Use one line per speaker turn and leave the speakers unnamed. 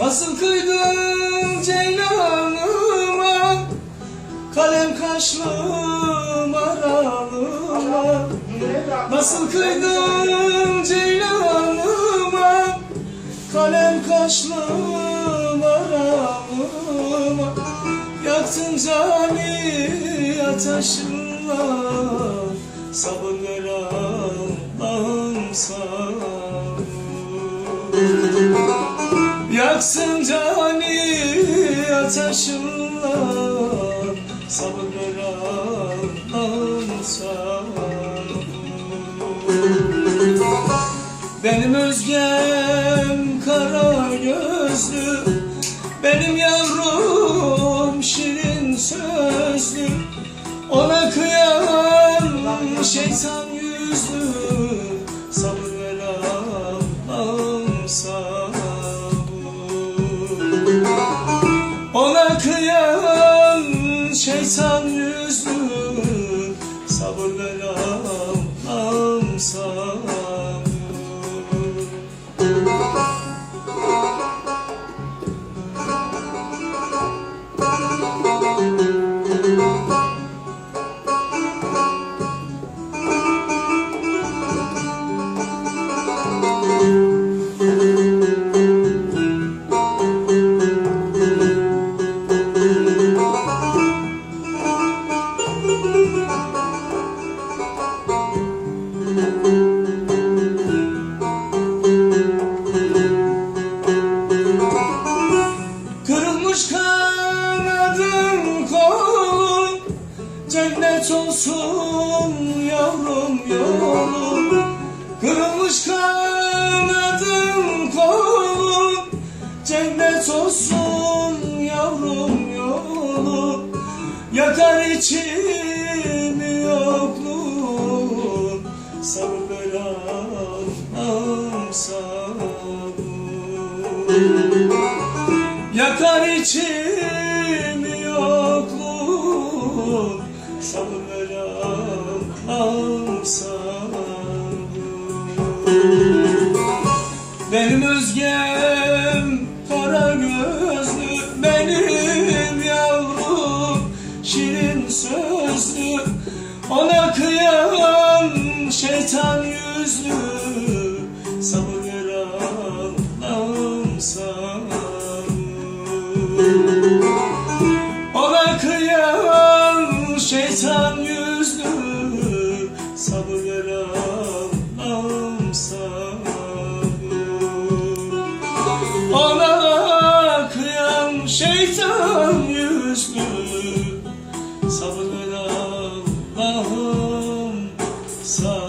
Nasıl kıydın ceylanıma Kalem kaşlım aralıma Nasıl kıydın ceylanıma Kalem kaşlım aralıma Yaktın cani ateşinle Sabır ver Allah'ım sana Yaksın cani ateşinle Sabır ver Benim özgem kara gözlü. Benim yavrum şirin sözlü. Ona kıyan şeytan yüzlü şeytan yüzlü Cennet olsun yavrum yolun Kırılmış kanadın kolun Cennet olsun yavrum yolun Yakar içimi yokluğun Sabır ver Allah'ım sabır Yakar içimi Benim özgem kara gözlü Benim yavrum şirin sözlü. Ona kıyan şeytan yüzlü Sabır ver Allah'ım sabır ona kıyan şeytan hesabım Ona kıyan şeytan yüzlü Sabır ver Allah'ım sabır